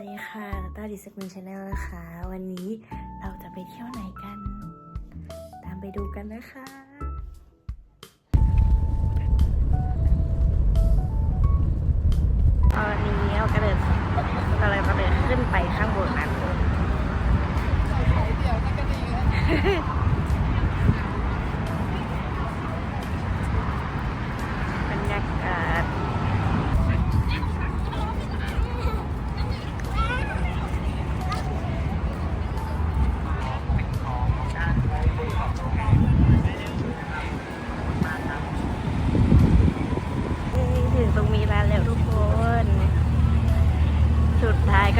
วัสดีค่ะต้าดิสกุลชาแนลนะคะ วันนี้เราจะไปเที่ยวไหนกัน ตามไปดูกันนะคะตอนนี้เรากระเดินกำลังจะเดินขึ้นไปข้างบนนั้น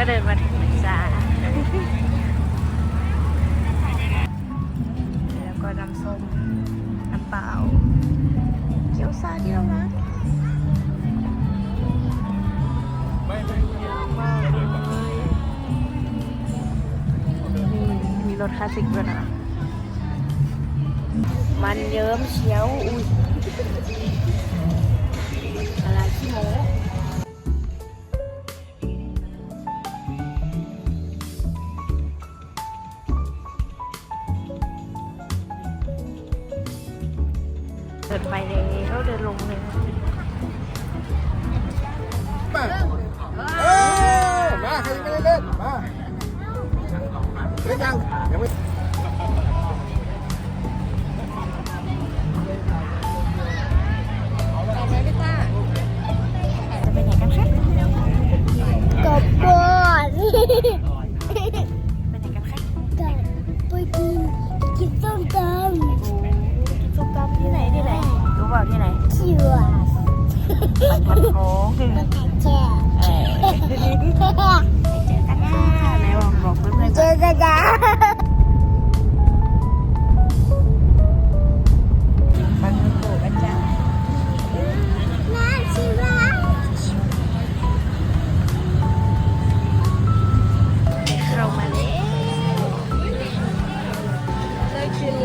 ก็เดินมาถึงจ้าแล้วก็น้ำส้มน้ำเปล่าเกี๊ยวซาที่เรารักเยอะมากเลยนี่มีรถคลาสสิกด้วยนะมันเยิ้มเชียว อุ้ยอะไรขี้โม้ เดินไปเลยเขาเดินลงเลยมาเอมาใครยังไม่เล่นมาเล่นยังยังไม่ เออไปเจอกันค่ะไนบอกบกเพื่อนๆก่อปันโกะกันจ้าเรามาแล้วเลิกกินแ